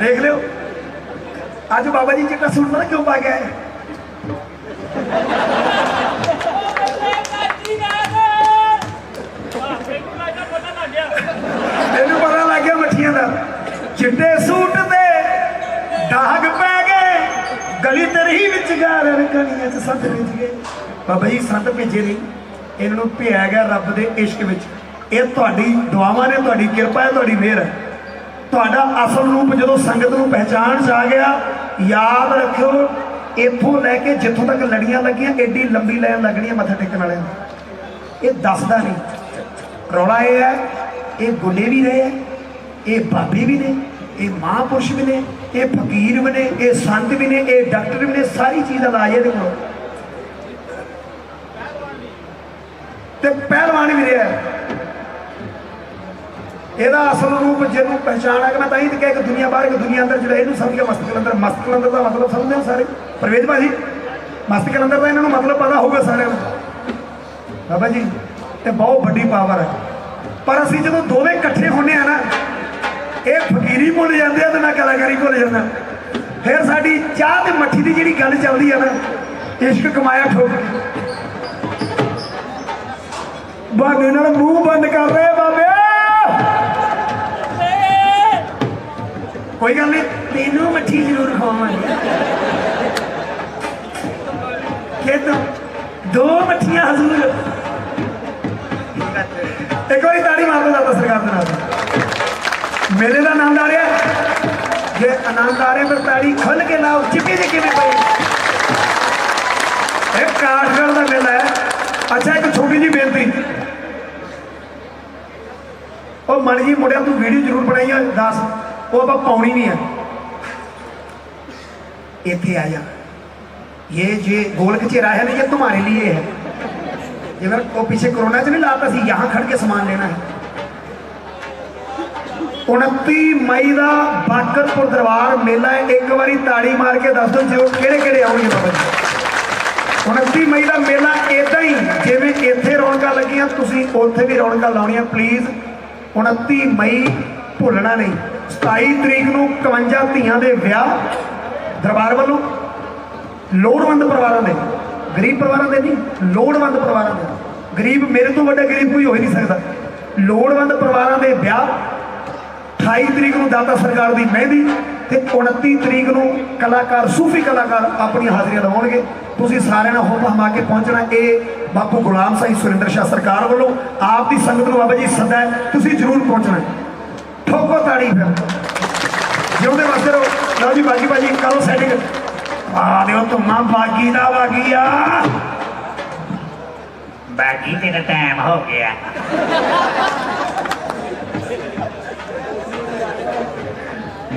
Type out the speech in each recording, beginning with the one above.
ਦੇਖ ਲਿਓ। ਅੱਜ ਬਾਬਾ ਜੀ ਚਿੱਟਾ ਸੂਟ ਪਤਾ ਕਿਉਂ ਪਾ ਕੇ ਆਏ? ਤੈਨੂੰ ਪਤਾ ਲੱਗ ਗਿਆ ਮੱਠੀਆਂ ਦਾ। ਚਿੱਟੇ ਸੂਟ ਤੇ ਦਾਗ ਪੈ ਗਏ। ਗਲੀ ਤੇਰੀ ਵਿੱਚ ਗਾਰਨ ਕਣੀਆਂ ਚ ਸੰਤ ਵਿੱਚ ਗਏ। ਬਾਬਾ ਜੀ, ਸੰਤ ਭੇਜੇ ਨਹੀਂ। ਇਹਨਾਂ ਨੂੰ ਭਿਆ ਗਿਆ ਰੱਬ ਦੇ ਇਸ਼ਕ ਵਿੱਚ। ਇਹ ਤੁਹਾਡੀ ਦੁਆਵਾਂ ਨੇ, ਤੁਹਾਡੀ ਕਿਰਪਾ ਹੈ, ਤੁਹਾਡੀ ਮਿਹਰ ਹੈ। ਤੁਹਾਡਾ ਅਸਲ ਰੂਪ ਜਦੋਂ ਸੰਗਤ ਨੂੰ ਪਹਿਚਾਣ ਚ ਆ ਗਿਆ, ਯਾਦ ਰੱਖਿਓ, ਇੱਥੋਂ ਲੈ ਕੇ ਜਿੱਥੋਂ ਤੱਕ ਲੜੀਆਂ ਲੱਗੀਆਂ ਐਡੀ ਲੰਬੀ ਲਾਈਨ ਲੱਗਣੀ ਹੈ ਮੱਥਾ ਟੇਕਣ ਵਾਲਿਆਂ ਦੀ। ਇਹ ਦੱਸਦਾ ਨਹੀਂ। ਰੌਲਾ ਇਹ ਹੈ, ਇਹ ਗੁੱਲੇ ਵੀ ਰਹੇ ਹੈ ਇਹ ਬਾਬੇ ਵੀ ਨੇ, ਇਹ ਮਹਾਂਪੁਰਸ਼ ਵੀ ਨੇ, ਇਹ ਫਕੀਰ ਵੀ ਨੇ, ਇਹ ਸੰਤ ਵੀ ਨੇ, ਇਹ ਡਾਕਟਰ ਵੀ ਨੇ, ਸਾਰੀ ਚੀਜ਼ ਦਾ ਇਲਾਜ ਇਹਦੇ ਕੋਲ। ਤੇ ਪਹਿਲਵਾਨ ਵੀ ਰਿਹਾ ਇਹਦਾ ਅਸਲ ਰੂਪ ਜਿਹਨੂੰ ਪਹਿਚਾਣ ਆ ਕਿ ਮੈਂ ਤਾਂ ਹੀ ਤੇ ਕਿਹਾ ਕਿ ਦੁਨੀਆ ਬਾਹਰ, ਇੱਕ ਦੁਨੀਆ ਅੰਦਰ ਜਿਹੜਾ ਇਹਨੂੰ ਸਮਝ ਮਸਤ ਕਲੰਦਰ ਮਸਤ ਕਲੰਦਰ ਦਾ ਮਤਲਬ ਸਮਝਦੇ ਹੋ ਸਾਰੇ? ਪ੍ਰਵੇਦ ਭਾਜੀ ਮਸਤ ਕਲੰਦਰ ਦਾ ਇਹਨਾਂ ਨੂੰ ਮਤਲਬ ਪਤਾ ਹੋਊਗਾ ਸਾਰਿਆਂ ਨੂੰ। ਬਾਬਾ ਜੀ ਤੇ ਬਹੁਤ ਵੱਡੀ ਪਾਵਰ ਹੈ। ਪਰ ਅਸੀਂ ਜਦੋਂ ਦੋਵੇਂ ਇਕੱਠੇ ਹੁੰਨੇ ਆ ਨਾ, ਇਹ ਫਕੀਰੀ ਭੁੱਲ ਜਾਂਦੇ ਆ ਤੇ ਮੈਂ ਕਲਾਕਾਰੀ ਭੁੱਲ ਜਾਂਦਾ। ਫਿਰ ਸਾਡੀ ਚਾਹ ਤੇ ਮੱਠੀ ਦੀ ਜਿਹੜੀ ਗੱਲ ਚੱਲਦੀ ਆ ਨਾ, ਇਸ਼ਕ ਕਮਾਇਆ ਠੋਕ ਬਾਬੇ ਨਾਲ ਮੂੰਹ ਬੰਦ ਕਰ ਰਹੇ ਬਾਬੇ। ਕੋਈ ਗੱਲ ਨਹੀਂ, ਤੈਨੂੰ ਮੱਠੀ ਜ਼ਰੂਰ ਖਵਾਵਾਂਗੇ। ਕਿ ਦੋ ਮੱਠੀਆਂ ਹਜ਼ੂਰ। ਇੱਕ ਵਾਰੀ ਤਾੜੀ ਮਾਰ ਲਓ ਦਾਤਾ ਸਰਕਾਰ ਦੇ ਨਾਲ। ਮੇਲੇ ਦਾ ਆਨੰਦ ਆ ਰਿਹਾ ਜੇ ਆਨੰਦ ਆ ਰਿਹਾ ਫਿਰ ਤਾੜੀ ਖੁੱਲ ਕੇ ਲਾਓ ਚਿੱਪੀ ਜਿਹੀ ਕਿਵੇਂ ਪਈ? ਇਹ ਕਾਠਗੜ੍ਹ ਦਾ ਮੇਲਾ ਹੈ। ਅੱਛਾ, ਇੱਕ ਛੋਟੀ ਜਿਹੀ ਬੇਨਤੀ। ਉਹ ਮਨ ਜੀ ਮੁੰਡਿਆਂ ਤੂੰ ਵੀਡੀਓ ਜ਼ਰੂਰ ਬਣਾਈ ਆ, ਦੱਸ। ਉਹ ਆਪਾਂ ਪਾਉਣੀ ਨਹੀਂ ਹੈ। ਇੱਥੇ ਆ ਜਾ। ਇਹ ਜੇ ਗੋਲ ਕਚੇਰਾ ਹੈ ਨਾ, ਇਹ ਤੁਹਾਡੇ ਲਈ ਹੈ। ਜਿਵੇਂ ਉਹ ਪਿੱਛੇ ਕਰੋਨਾ ਚ ਨਹੀਂ ਲਾਤਾ ਸੀ, ਯਹਾਂ ਖੜ ਕੇ ਸਮਾਨ ਲੈਣਾ ਹੈ। 29 ਮਈ ਦਾ ਬਾਕਰਪੁਰ ਦਰਬਾਰ ਮੇਲਾ ਹੈ। ਇੱਕ ਵਾਰੀ ਤਾੜੀ ਮਾਰ ਕੇ ਦੱਸ ਦਿਓ ਜੇ, ਉਹ ਕਿਹੜੇ ਕਿਹੜੇ ਆਉਣਗੇ ਬਾਬਾ ਜੀ? 29 ਮਈ ਦਾ ਮੇਲਾ ਇਦਾਂ ਹੀ, ਜਿਵੇਂ ਇੱਥੇ ਰੌਣਕਾਂ ਲੱਗੀਆਂ, ਤੁਸੀਂ ਉੱਥੇ ਵੀ ਰੌਣਕਾਂ ਲਾਉਣੀਆਂ ਪਲੀਜ਼ 29 ਮਈ ਭੁੱਲਣਾ ਨਹੀਂ। 27 ਤਰੀਕ ਨੂੰ 51 ਧੀਆਂ ਦੇ ਵਿਆਹ ਦਰਬਾਰ ਵੱਲੋਂ। ਲੋੜਵੰਦ ਪਰਿਵਾਰਾਂ ਦੇ। ਗਰੀਬ ਪਰਿਵਾਰਾਂ ਦੇ ਨਹੀਂ, ਲੋੜਵੰਦ ਪਰਿਵਾਰਾਂ ਦੇ। ਗਰੀਬ ਮੇਰੇ ਤੋਂ ਵੱਡਾ ਗਰੀਬ ਕੋਈ ਹੋ ਹੀ ਨਹੀਂ ਸਕਦਾ। ਲੋੜਵੰਦ ਪਰਿਵਾਰਾਂ ਦੇ ਵਿਆਹ 28 ਤਰੀਕ ਨੂੰ ਦਾਤਾ ਸਰਕਾਰ ਦੀ ਮਹਿੰਦੀ ਤੇ 29 ਤਰੀਕ ਨੂੰ ਕਲਾਕਾਰ, ਸੂਫੀ ਕਲਾਕਾਰ ਆਪਣੀਆਂ ਹਾਜ਼ਰੀਆਂ ਲਵਾਉਣਗੇ ਤੁਸੀਂ ਸਾਰਿਆਂ ਨੇ ਹੁਮ ਹਮਾ ਕੇ ਪਹੁੰਚਣਾ। ਇਹ ਬਾਪੂ ਗੁਲਾਮ ਸਿੰਘ ਸੁਰਿੰਦਰ ਸ਼ਾਹ ਸਰਕਾਰ ਵੱਲੋਂ। ਆਪ ਦੀ ਸੰਗਤ ਨੂੰ ਬਾਬਾ ਜੀ ਸੱਦਾ ਹੈ, ਤੁਸੀਂ ਜ਼ਰੂਰ ਪਹੁੰਚਣਾ ਠੋਕੋ ਤਾੜੀ ਫਿਰ। ਜਿਉਂਦੇ ਵਾਸਤੇ ਰਹੋ। ਲਓ ਜੀ ਬਾਜੀ ਬਾਜੀ ਕਰੋ ਸੈਟਿੰਗ ਆ ਦਿਓ ਤੁਮਾ ਬਾਗੀ ਦਾ ਬਾਗੀਆ ਬਾਕੀ ਤੇਰਾ ਟਾਈਮ ਹੋ ਗਿਆ।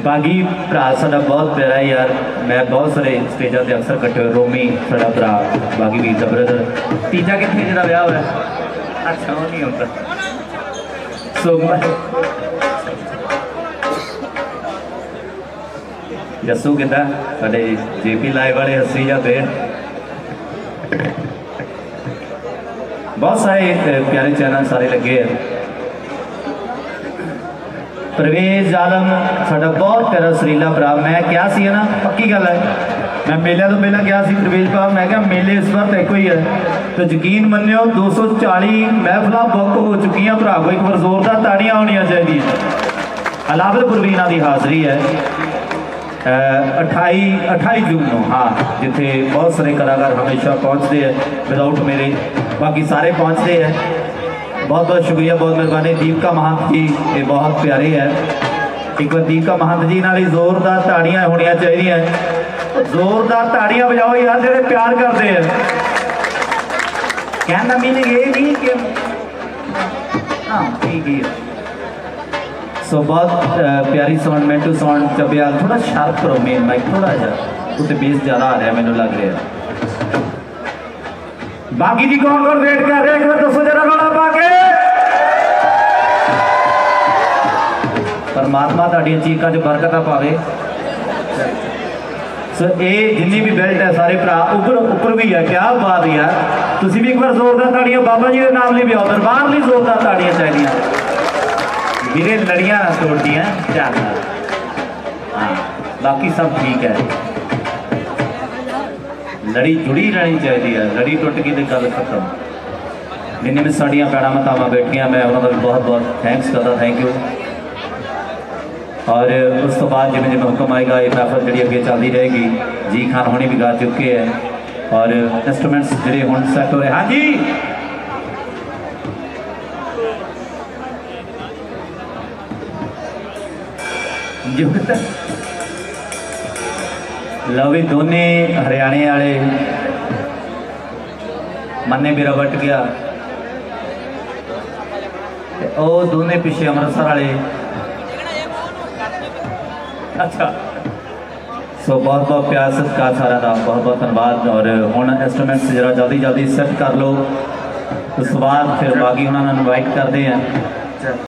ਬਾਗੀ ਭਰਾ ਸਾਡਾ ਬਹੁਤ ਪਿਆਰਾ ਯਾਰ। ਮੈਂ ਬਹੁਤ ਸਾਰੇ ਸਟੇਜਾਂ ਤੇ ਅਕਸਰ ਇਕੱਠੇ ਹੋਏ। ਰੋਮੀ ਸਾਡਾ ਭਰਾ ਬਾਗੀ ਵੀਰ ਦਾ ਬ੍ਰਦਰ ਤੀਜਾ ਕਿੱਥੇ ਜਿਹਦਾ ਵਿਆਹ ਹੋਇਆ? ਅੱਛਾ ਉਹ ਨਹੀਂ ਹੁੰਦਾ ਸੋ ਜੱਸੂ ਕਿੱਦਾਂ? ਸਾਡੇ ਜੀਪੀ ਲਾਈਵ ਵਾਲੇ ਹੱਸੀ ਜਾਂਦੇ ਆ ਬਹੁਤ ਸਾਰੇ ਪਿਆਰੇ ਚੈਨਲ ਸਾਰੇ ਲੱਗੇ ਆ। ਪਰਵੇਜ਼ ਆਲਮ ਸਾਡਾ ਬਹੁਤ ਪਿਆਰਾ ਸਰੀਲਾ ਭਰਾ। ਮੈਂ ਕਿਹਾ ਸੀ ਨਾ, ਪੱਕੀ ਗੱਲ ਹੈ। ਮੈਂ ਮੇਲਿਆਂ ਤੋਂ ਪਹਿਲਾਂ ਕਿਹਾ ਸੀ ਪ੍ਰਵੇਸ਼ ਭਰਾ ਮੈਂ ਕਿਹਾ ਮੇਲੇ ਇਸ ਵਾਰ ਤਾਂ ਇੱਕੋ ਹੀ ਹੈ। ਤੇ ਯਕੀਨ ਮੰਨਿਓ 240 ਮਹਿਫਲਾਂ ਬੁੱਕ ਹੋ ਚੁੱਕੀਆਂ ਭਰਾ। ਕੋਈ ਇੱਕ ਵਾਰ ਜ਼ੋਰਦਾਰ ਤਾੜੀਆਂ ਹੋਣੀਆਂ ਚਾਹੀਦੀਆਂ। ਅਲਾਵਲ ਪ੍ਰਵੀਨਾ ਦੀ ਹਾਜ਼ਰੀ ਹੈ। 28 28 ਜੂਨ ਨੂੰ, ਹਾਂ, ਜਿੱਥੇ ਬਹੁਤ ਸਾਰੇ ਕਲਾਕਾਰ ਹਮੇਸ਼ਾ ਪਹੁੰਚਦੇ ਆ ਵਿਦਆਊਟ ਮੇਰੇ, ਬਾਕੀ ਸਾਰੇ ਪਹੁੰਚਦੇ ਆ। ਬਹੁਤ ਬਹੁਤ ਸ਼ੁਕਰੀਆ, ਬਹੁਤ ਮਿਹਰਬਾਨੀ, ਦੀਪਕਾ ਮਹੰਤ ਜੀ, ਇਹ ਬਹੁਤ ਪਿਆਰੇ ਹੈ ਇੱਕ ਵਾਰ ਦੀਪਕਾ ਮਹੰਤ ਜੀ ਨਾਲ ਹੀ ਜ਼ੋਰਦਾਰ ਤਾੜੀਆਂ ਹੋਣੀਆਂ ਚਾਹੀਦੀਆਂ। ਜ਼ੋਰਦਾਰ ਤਾੜੀਆਂ ਵਜਾਓ ਯਾਰ, ਜਿਹੜੇ ਪਿਆਰ ਕਰਦੇ ਆ। ਕਹਿਣ ਦਾ ਮੀਨਿੰਗ ਇਹ ਨਹੀਂ ਕਿ ਹਾਂ, ਠੀਕ ਹੈ ਸੋ ਬਹੁਤ ਪਿਆਰੀ ਸਾਊਂਡ ਮੈਂਟੂ ਸਾਊਂਡ ਚੱਬਿਆ ਥੋੜਾ ਸ਼ਾਰਪ ਕਰੋ ਮੇਨ ਮਾਈਕ ਥੋੜਾ ਜਿਹਾ ਉੱਤੇ ਬੇਸ ਜ਼ਿਆਦਾ ਆ ਰਿਹਾ ਮੈਨੂੰ ਲੱਗ ਰਿਹਾ ਬਾਕੀ ਜੀ ਕੌਣ ਕੌਣ ਵੇਟ ਕਰ ਰਿਹਾ ਇੱਕ ਵਾਰ ਦੱਸੋ ਜਰਾ ਗੋਲਾ ਪਾ ਕੇ ਪਰਮਾਤਮਾ ਤੁਹਾਡੀਆਂ ਚੀਕਾਂ 'ਚ ਬਰਕਤਾਂ ਪਾਵੇ ਸੋ ਇਹ ਜਿੰਨੀ ਵੀ ਬੈਲਟ ਹੈ ਸਾਰੇ ਭਰਾ ਉੱਪਰ ਉੱਪਰ ਵੀ ਹੈ ਕਿਆ ਬਾਤ ਯਾਰ ਤੁਸੀਂ ਵੀ ਇੱਕ ਵਾਰ ਜ਼ੋਰਦਾਰ ਤਾੜੀਆਂ ਬਾਬਾ ਜੀ ਦੇ ਨਾਮ ਲਈ ਵੀ ਆਓ ਦਰਬਾਰ ਲਈ ਜ਼ੋਰਦਾਰ ਤਾੜੀਆਂ ਚਾਹੀਦੀਆਂ ਵੀਰੇ ਲੜੀਆਂ ਨਾ ਤੋੜਦੀਆਂ ਚੱਲ ਹਾਂ ਬਾਕੀ ਸਭ ਠੀਕ ਹੈ ਲੜੀ ਜੁੜੀ ਰਹਿਣੀ ਚਾਹੀਦੀ ਹੈ ਲੜੀ ਟੁੱਟ ਗਈ ਤੇ ਗੱਲ ਖਤਮ ਜਿੰਨੇ ਵੀ ਸਾਡੀਆਂ ਭੈਣਾਂ ਮਾਤਾਵਾਂ ਬੈਠੀਆਂ ਮੈਂ ਉਹਨਾਂ ਦਾ ਵੀ ਬਹੁਤ ਬਹੁਤ ਥੈਂਕਸ ਕਰਦਾ ਥੈਂਕ ਯੂ ਔਰ ਉਸ ਤੋਂ ਬਾਅਦ ਜਿਵੇਂ ਜਿਵੇਂ ਹੁਕਮ ਆਏਗਾ ਇਹ ਮਹਿਫਲ ਜਿਹੜੀ ਅੱਗੇ ਚੱਲਦੀ ਰਹੇਗੀ ਜੀ ਖਾਨ ਹੋਣੀ ਵੀ ਗਾ ਚੁੱਕੇ ਹੈ ਔਰ ਇਨਸਟਰੂਮੈਂਟਸ ਜਿਹੜੇ ਹੁਣ ਸੈੱਟ ਹੋ ਰਹੇ ਹਾਂਜੀ ਜੁਗਤ ਲਓ ਵੀ ਦੋਨੇ ਹਰਿਆਣੇ ਵਾਲੇ ਮੰਨੇ ਮੇਰਾ ਵਟ ਗਿਆ। ਤੇ ਉਹ ਦੋਨੇ ਪਿੱਛੇ ਅੰਮ੍ਰਿਤਸਰ ਵਾਲੇ। ਅੱਛਾ। ਸੋ ਬਹੁਤ ਬਹੁਤ ਪਿਆਰ, ਸਤਿਕਾਰ ਸਾਰਿਆਂ ਦਾ। ਬਹੁਤ ਬਹੁਤ ਧੰਨਵਾਦ। ਔਰ ਹੁਣ ਇੰਸਟਰੂਮੈਂਟਸ ਜਰਾ ਜਲਦੀ ਜਲਦੀ ਸੈੱਟ ਕਰ ਲਓ। ਉਸ ਤੋਂ ਬਾਅਦ ਫਿਰ ਬਾਕੀ ਉਹਨਾਂ ਨੂੰ ਇਨਵਾਈਟ ਕਰਦੇ ਆ